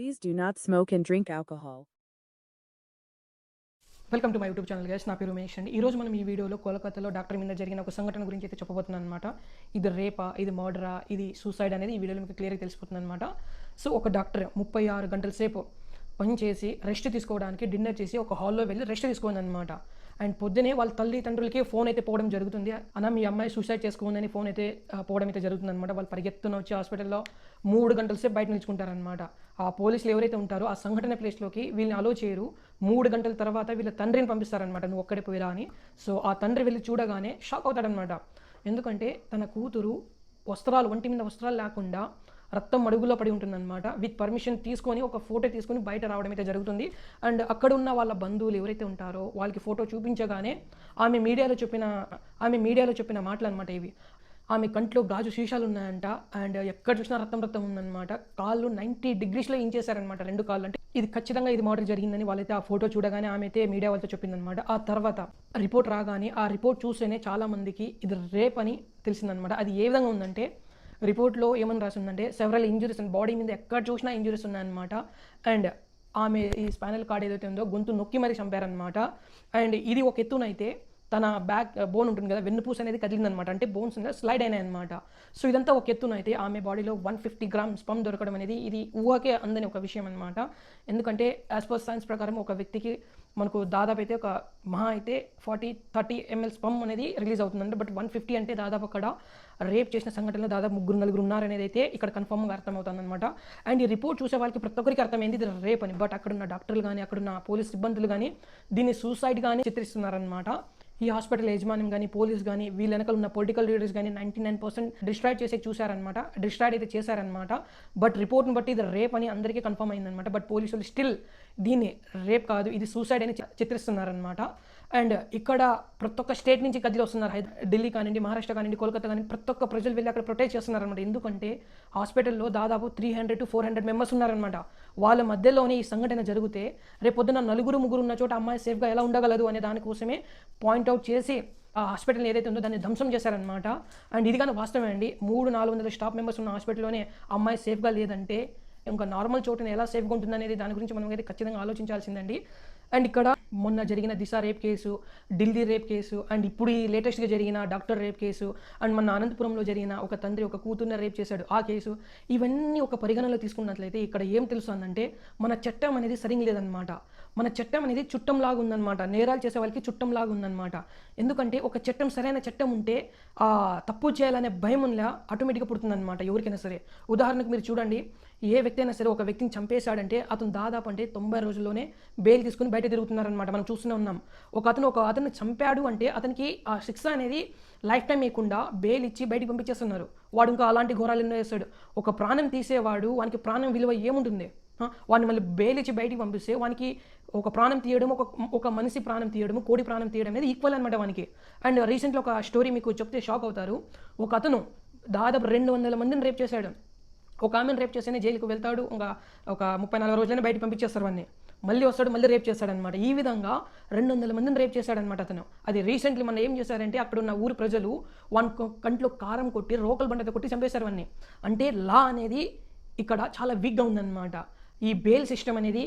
Please do not smoke and drink alcohol welcome to my YouTube channel guys నా పేరు ఉమేష్ అండి. ఈరోజు మనం ఈ వీడియోలో కోలకత్తాలో డాక్టర్ మీద జరిగిన ఒక సంఘటన గురించి అయితే చెప్పబోతున్నాను అనమాట ఇది రేపా ఇది మర్డరా ఇది సూసైడ్ అనేది ఈ వీడియోలో మీకు క్లియర్గా తెలిసిపోతుంది అనమాట సో ఒక డాక్టర్ ముప్పై ఆరు గంటల సేపు పని చేసి రెస్ట్ తీసుకోవడానికి డిన్నర్ చేసి ఒక హాల్లో వెళ్ళి రెస్ట్ తీసుకుందనమాట అండ్ పొద్దునే వాళ్ళ తల్లిదండ్రులకి ఫోన్ అయితే పోవడం జరుగుతుంది. అన్న మీ అమ్మాయి సూసైడ్ చేసుకుందని ఫోన్ అయితే పోవడం అయితే జరుగుతుంది అనమాట వాళ్ళు పరిగెత్తున వచ్చి హాస్పిటల్లో మూడు గంటల సేపు బయట నిల్చుకుంటారనమాట ఆ పోలీసులు ఎవరైతే ఉంటారో ఆ సంఘటన ప్లేస్లోకి వీళ్ళని అలో చేయరు. మూడు గంటల తర్వాత వీళ్ళ తండ్రిని పంపిస్తారనమాట నువ్వు ఒక్కడే పోయిరా అని. సో ఆ తండ్రి వెళ్ళి చూడగానే షాక్ అవుతాడనమాట ఎందుకంటే తన కూతురు వస్త్రాలు ఒంటి మీద వస్త్రాలు లేకుండా రక్తం అడుగులో పడి ఉంటుందన్నమాట. విత్ పర్మిషన్ తీసుకొని ఒక ఫోటో తీసుకొని బయట రావడం అయితే జరుగుతుంది. అండ్ అక్కడ ఉన్న వాళ్ళ బంధువులు ఎవరైతే ఉంటారో వాళ్ళకి ఫోటో చూపించగానే ఆమె మీడియాలో చెప్పిన ఆమె మీడియాలో చెప్పిన మాటలు అనమాట ఇవి. ఆమె కంట్లో గాజు శీషాలు ఉన్నాయంట. అండ్ ఎక్కడ చూసినా రక్తం రక్తం ఉందన్నమాట. కాళ్ళు నైంటీ డిగ్రీస్లో ఇంచేశారనమాట రెండు కాళ్ళు. అంటే ఇది ఖచ్చితంగా ఇది మర్డర్ జరిగిందని వాళ్ళైతే ఆ ఫోటో చూడగానే ఆమె అయితే మీడియా వాళ్ళతో చెప్పిందనమాట ఆ తర్వాత రిపోర్ట్ రాగానే ఆ రిపోర్ట్ చూస్తేనే చాలామందికి ఇది రేప్ అని తెలిసిందనమాట అది ఏ విధంగా ఉందంటే రిపోర్ట్లో ఏమని రాసి ఉందంటే సెవరల్ ఇంజురీస్ అండ్ బాడీ మీద ఎక్కడ చూసినా ఇంజురీస్ ఉన్నాయన్నమాట. అండ్ ఆమె ఈ స్పైనల్ కార్డ్ ఏదైతే ఉందో గొంతు నొక్కి మరీ చంపారనమాట అండ్ ఇది ఒక ఎత్తునైతే తన బ్యాక్ బోన్ ఉంటుంది కదా వెన్నుపూస అనేది కదిలిందనమాట. అంటే బోన్స్ స్లైడ్ అయినాయి అనమాట సో ఇదంతా ఒక ఎత్తున అయితే ఆమె బాడీలో వన్ ఫిఫ్టీ గ్రామ్ స్పమ్ దొరకడం అనేది ఇది ఊహకే అందని ఒక విషయం అనమాట ఎందుకంటే యాజ్ పర్ సైన్స్ ప్రకారం ఒక వ్యక్తికి మనకు దాదాపు అయితే ఒక మహా అయితే ఫార్టీ థర్టీ ఎంఎల్ స్పమ్ అనేది రిలీజ్ అవుతుందంటే. బట్ వన్ ఫిఫ్టీ అంటే దాదాపు అక్కడ రేప్ చేసిన సంఘటనలో దాదాపు ముగ్గురు నలుగురు ఉన్నారనేది అయితే ఇక్కడ కన్ఫర్మ్గా అర్థమవుతుందన్నమాట. అండ్ ఈ రిపోర్ట్ చూసే వాళ్ళకి ప్రతి ఒక్కరికి అర్థమైంది ఇది రేప్ అని. బట్ అక్కడ ఉన్న డాక్టర్లు కానీ అక్కడ ఉన్న పోలీస్ సిబ్బందులు కానీ దీన్ని సూసైడ్ కానీ చిత్రిస్తున్నారనమాట ఈ హాస్పిటల్ యజమాని కానీ పోలీస్ కానీ వీళ్ళ వెనకాల ఉన్న పొలిటికల్ లీడర్స్ కానీ నైంటీ నైన్ పర్సెంట్ డిస్ట్రాక్ట్ చేసే చూశారనమాట డిస్ట్రాక్ట్ అయితే చేశారనమాట బట్ రిపోర్ట్ని బట్టి ఇది రేప్ అని అందరికీ కన్ఫర్మ్ అయిందనమాట బట్ పోలీసులు స్టిల్ దీన్ని రేప్ కాదు ఇది సూసైడ్ అని చిత్రిస్తున్నారనమాట అండ్ ఇక్కడ ప్రతి ఒక్క స్టేట్ నుంచి గదిలో వస్తున్నారు. ఢిల్లీ కానివ్వండి మహారాష్ట్ర కానివ్వండి కోల్కతా కానీ ప్రతి ఒక్క ప్రజలు వెళ్ళి అక్కడ ప్రొటెక్ట్ చేస్తున్నారనమాట ఎందుకంటే హాస్పిటల్లో దాదాపు three hundred to four hundred members ఉన్నారనమాట వాళ్ళ మధ్యలోనే ఈ సంఘటన జరిగితే రేపు పొద్దున నలుగురు ముగ్గురు ఉన్న చోట అమ్మాయి సేఫ్గా ఎలా ఉండగలదు అనే దానికోసమే పాయింట్అవుట్ చేసి ఆ హాస్పిటల్ ఏదైతే ఉందో దాన్ని ధ్వంసం చేశారనమాట అండ్ ఇది కానీ వాస్తవమే అండి. మూడు నాలుగు వందల స్టాఫ్ మెంబర్స్ ఉన్న హాస్పిటల్లోనే అమ్మాయి సేఫ్గా లేదంటే ఇంకా నార్మల్ చోటుని ఎలా సేఫ్గా ఉంటుందనేది దాని గురించి మనం అయితే ఖచ్చితంగా ఆలోచించాల్సిందండి. అండ్ ఇక్కడ మొన్న జరిగిన Disha rape case Delhi rape case and ఇప్పుడు ఈ లేటెస్ట్గా జరిగిన డాక్టర్ రేప్ కేసు అండ్ మన అనంతపురంలో జరిగిన ఒక తండ్రి ఒక కూతుర్ని రేప్ చేశాడు ఆ కేసు ఇవన్నీ ఒక పరిగణలో తీసుకున్నట్లయితే ఇక్కడ ఏం తెలుస్తుందంటే మన చట్టం అనేది సరిగ్గా లేదనమాట మన చట్టం అనేది చుట్టంలాగా ఉందన్నమాట. నేరాలు చేసే వాళ్ళకి చుట్టంలాగా ఉందన్నమాట. ఎందుకంటే ఒక చట్టం సరైన చట్టం ఉంటే తప్పు చేయాలనే భయం ఉందా ఆటోమేటిక్గా పుడుతుందన్నమాట ఎవరికైనా సరే. ఉదాహరణకు మీరు చూడండి ఏ వ్యక్తి అయినా సరే ఒక వ్యక్తిని చంపేశాడంటే అతను దాదాపు అంటే తొంభై రోజుల్లోనే బెయిల్ తీసుకుని బయట తిరుగుతున్నారనమాట మనం చూస్తూనే ఉన్నాం. ఒక అతను ఒక అతను చంపాడు అంటే అతనికి ఆ శిక్ష అనేది లైఫ్ టైం ఇవ్వకుండా బెయిల్ ఇచ్చి బయటికి పంపించేస్తున్నారు. వాడు ఇంకా అలాంటి ఘోరాలు ఎన్నో చేస్తాడు. ఒక ప్రాణం తీసేవాడు వానికి ప్రాణం విలువ ఏముంటుంది? వాడిని మళ్ళీ బేలిచ్చి ఇచ్చి బయటికి పంపిస్తే వానికి ఒక ప్రాణం తీయడం ఒక ఒక మనిషి ప్రాణం తీయడం కోడి ప్రాణం తీయడం అనేది ఈక్వల్ అనమాట వానికి. అండ్ రీసెంట్లో ఒక స్టోరీ మీకు చెప్తే షాక్ అవుతారు. ఒక అతను దాదాపు రెండు వందల మందిని రేప్ చేశాడు. ఒక ఆమెను రేప్ చేస్తేనే జైలుకు వెళ్తాడు ఇంకా ఒక ముప్పై నలభై రోజులైనా బయట పంపించేస్తారు వాడిని మళ్ళీ వస్తాడు మళ్ళీ రేప్ చేస్తాడనమాట ఈ విధంగా రెండు వందల మందిని రేప్ చేశాడనమాట అతను. అది రీసెంట్లీ మన ఏం చేశారంటే అక్కడ ఉన్న ఊరు ప్రజలు వాని కంట్లో కారం కొట్టి రోకల్ బండతో కొట్టి చంపేశారు వాడిని అంటే లా అనేది ఇక్కడ చాలా వీక్గా ఉందన్నమాట. ఈ బెయిల్ సిస్టమ్ అనేది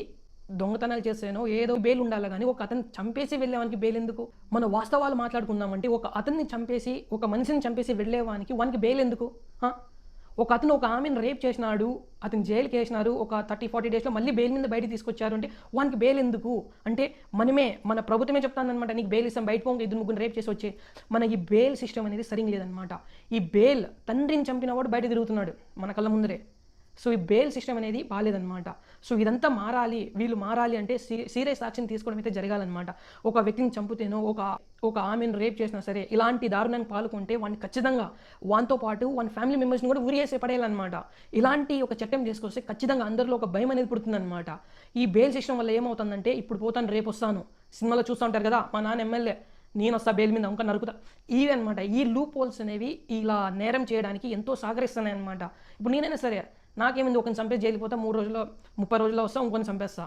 దొంగతనాలు చేసానో ఏదో బెయిల్ ఉండాలి కానీ ఒక అతన్ని చంపేసి వెళ్ళేవానికి బెయిల్ ఎందుకు? మన వాస్తవాలు మాట్లాడుకుందామంటే ఒక అతన్ని చంపేసి ఒక మనిషిని చంపేసి వెళ్ళేవానికి వానికి బెయిల్ ఎందుకు? ఒక అతను ఒక ఆమెను రేప్ చేసినాడు అతను జైలుకి వేసినారు ఒక థర్టీ ఫార్టీ డేస్లో మళ్ళీ బెయిల్ మీద బయట తీసుకొచ్చారు అంటే వానికి బెయిల్ ఎందుకు? అంటే మనమే మన ప్రభుత్వమే చెప్తానమాట నీకు బెయిల్ ఇస్తాం బయట పోంగ ఇద్దరు ముగ్గురు రేప్ చేసి వచ్చే. మన ఈ బెయిల్ సిస్టమ్ అనేది సరిగ్గా లేదనమాట ఈ బెయిల్ తండ్రిని చంపినవాడు బయట తిరుగుతున్నాడు మన కళ్ళ ముందరే. సో ఈ బెయిల్ సిస్టమ్ అనేది బాగాలేదన్నమాట సో ఇదంతా మారాలి వీళ్ళు మారాలి అంటే సీరియస్ యాక్షన్ తీసుకోవడం అయితే జరగాలన్నమాట. ఒక వ్యక్తిని చంపుతేనో ఒక ఒక ఆమెను రేప్ చేసినా సరే ఇలాంటి దారుణానికి పాల్గొంటే వాడిని ఖచ్చితంగా వానితో పాటు వాని ఫ్యామిలీ మెంబర్స్ని కూడా ఉరియేసే పడేయాలన్నమాట. ఇలాంటి ఒక చట్టం చేసుకొస్తే ఖచ్చితంగా అందరిలో ఒక భయం అనేది పుడుతుందన్నమాట. ఈ బెయిల్ సిస్టమ్ వల్ల ఏమవుతుందంటే ఇప్పుడు పోతాను రేపు వస్తాను. సినిమాలో చూస్తూ ఉంటారు కదా మా నాన్న ఎమ్మెల్యే నేను వస్తా బెయిల్ మీద ఇంకా నరుకుతా. ఇవి అనమాట ఈ లూప్ హోల్స్ అనేవి ఇలా నేరం చేయడానికి ఎంతో సహకరిస్తున్నాయి అనమాట ఇప్పుడు నేనైనా సరే నాకేమైంది ఒకరిని చంపేసి జైలు పోతా మూడు రోజుల్లో ముప్పై రోజుల్లో వస్తా ఇంకొని చంపేస్తా.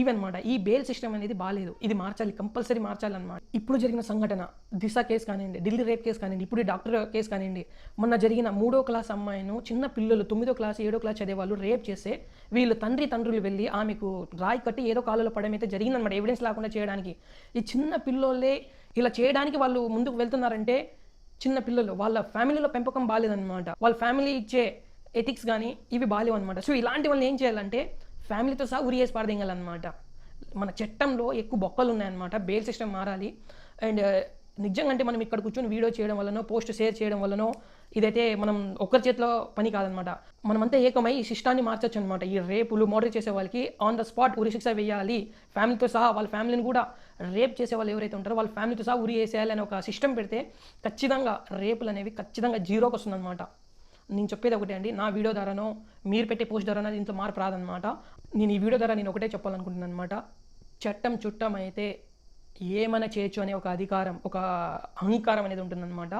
ఇవన్నమాట ఈ బెయిల్ సిస్టమ్ అనేది బాగాలేదు ఇది మార్చాలి కంపల్సరీ మార్చాలన్నమాట. ఇప్పుడు జరిగిన సంఘటన దిశ కేసు కానివ్వండి ఢిల్లీ రేప్ కేసు కానివ్వండి ఇప్పుడు డాక్టర్ కేసు కానివ్వండి మొన్న జరిగిన మూడో క్లాస్ అమ్మాయిను చిన్న పిల్లలు తొమ్మిదో క్లాస్ ఏడో క్లాస్ చదివే వాళ్ళు రేప్ చేస్తే వీళ్ళు తండ్రి తండ్రులు వెళ్ళి ఆమెకు రాయి కట్టి ఏదో కాలంలో పడడం అయితే జరిగిందనమాట ఎవిడెన్స్ లేకుండా చేయడానికి. ఈ చిన్న పిల్లోలే ఇలా చేయడానికి వాళ్ళు ముందుకు వెళ్తున్నారంటే చిన్న పిల్లలు వాళ్ళ ఫ్యామిలీలో పెంపకం బాగాలేదన్నమాట వాళ్ళ ఫ్యామిలీ ఇచ్చే ఎథిక్స్ కానీ ఇవి బాగాలేవు అనమాట సో ఇలాంటి వాళ్ళని ఏం చేయాలంటే ఫ్యామిలీతో సహా ఉరి వేసి పారదీయాలన్నమాట. మన చట్టంలో ఎక్కువ బొక్కలు ఉన్నాయన్నమాట. బెయిల్ సిస్టమ్ మారాలి. అండ్ నిజంగా అంటే మనం ఇక్కడ కూర్చొని వీడియో చేయడం వల్లనో పోస్ట్ షేర్ చేయడం వల్లనో ఇదైతే మనం ఒక్కరి చేతిలో పని కాదనమాట మనమంతా ఏకమై ఈ సిస్టాన్ని మార్చొచ్చు అనమాట ఈ రేపులు మోడర్ చేసే వాళ్ళకి ఆన్ ద స్పాట్ ఉరి శిక్ష వేయాలి. ఫ్యామిలీతో సహా వాళ్ళ ఫ్యామిలీని కూడా రేప్ చేసే వాళ్ళు ఎవరైతే ఉంటారో వాళ్ళ ఫ్యామిలీతో సహా ఉరి వేసేయాలి అనే ఒక సిస్టమ్ పెడితే ఖచ్చితంగా రేపులు అనేవి ఖచ్చితంగా జీరోకి వస్తుందన్నమాట. నేను చెప్పేది ఒకటే అండి నా వీడియో ద్వారానో మీరు పెట్టే పోస్ట్ ద్వారానో దీంట్లో మార్పు రాదనమాట నేను ఈ వీడియో ద్వారా నేను ఒకటే చెప్పాలనుకుంటున్నాను అనమాట చట్టం చుట్టం అయితే ఏమైనా చేయొచ్చు అనే ఒక అధికారం ఒక అహంకారం అనేది ఉంటుందన్నమాట.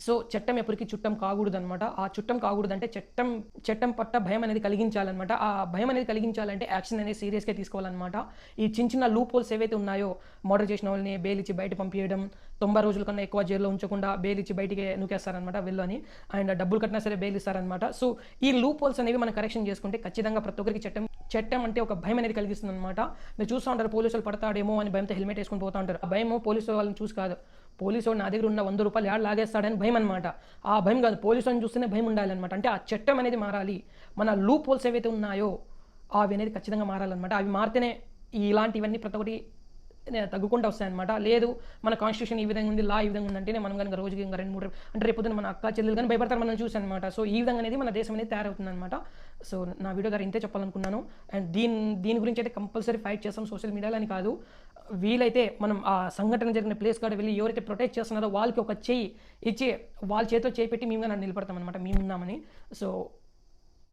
సో చట్టం ఎప్పటికీ చుట్టం కాకూడదనమాట ఆ చుట్టం కాకూడదంటే చట్టం చట్టం పట్ల భయం అనేది కలిగించాలన్నమాట. ఆ భయం అనేది కలిగించాలంటే యాక్షన్ అనేది సీరియస్గా తీసుకోవాలన్నమాట. ఈ చిన్న చిన్న లూప్ హోల్స్ ఏవైతే ఉన్నాయో మర్డర్ చేసిన వాళ్ళని బెయిల్ ఇచ్చి బయట పంపించడం తొంభై రోజుల కన్నా ఎక్కువ జైల్లో ఉంచకుండా బెయిల్ ఇచ్చి బయటికి నూకేస్తారనమాట వెళ్ళని అండ్ డబ్బులు కట్టినా సరే బెయిల్ ఇస్తారనమాట సో ఈ లూప్ హోల్స్ అనేవి మనం కరెక్షన్ చేసుకుంటే ఖచ్చితంగా ప్రతి ఒక్కరికి చట్టం చట్టం అంటే ఒక భయం అనేది కలిగిస్తుంది అనమాట మీరు చూస్తూ ఉంటారు పోలీసులు పడతాడేమో అని భయంతో హెల్మెట్ వేసుకొని పోతూ ఉంటారు. ఆ భయం పోలీసు వాళ్ళని చూసి కాదు. పోలీసు వాడు నా దగ్గర ఉన్న వంద రూపాయలు యాడ్ లాగేస్తాడని భయం అనమాట ఆ భయం కాదు పోలీసు వాళ్ళని చూస్తేనే భయం ఉండాలన్నమాట. అంటే ఆ చట్టం అనేది మారాలి. మన లూప్ హోల్స్ ఏవైతే ఉన్నాయో అవి అనేది ఖచ్చితంగా మారాలన్నమాట. అవి మారితేనే ఇలాంటివన్నీ ప్రతి ఒక్కటి తగ్గుకుంటూ వస్తాయన్నమాట. లేదు మన కాన్స్టిట్యూషన్ ఈ విధంగా ఉంది లా ఈ విధంగా ఉందంటే మనం కనుక రోజుకి ఇంకా రెండు మూడు అంటే రేపు పొద్దున్న మన అక్క చెల్లెలు కానీ భయపడతారు మనం చూసి అనమాట సో ఈ విధంగా అనేది మన దేశం అనేది తయారవుతుంది అనమాట సో నా వీడియో గారు ఇంతే చెప్పాలనుకున్నాను. అండ్ దీని దీని గురించి అయితే కంపల్సరీ ఫైట్ చేస్తాం సోషల్ మీడియాలో అని కాదు. వీలైతే మనం ఆ సంఘటన జరిగిన ప్లేస్ కాడ వెళ్ళి ఎవరైతే ప్రొటెక్ట్ చేస్తున్నారో వాళ్ళకి ఒక చెయ్యి ఇచ్చి వాళ్ళ చేతిలో చేయి పెట్టి మేము నన్ను నిలబడతాం అనమాట మేము ఉన్నామని. సో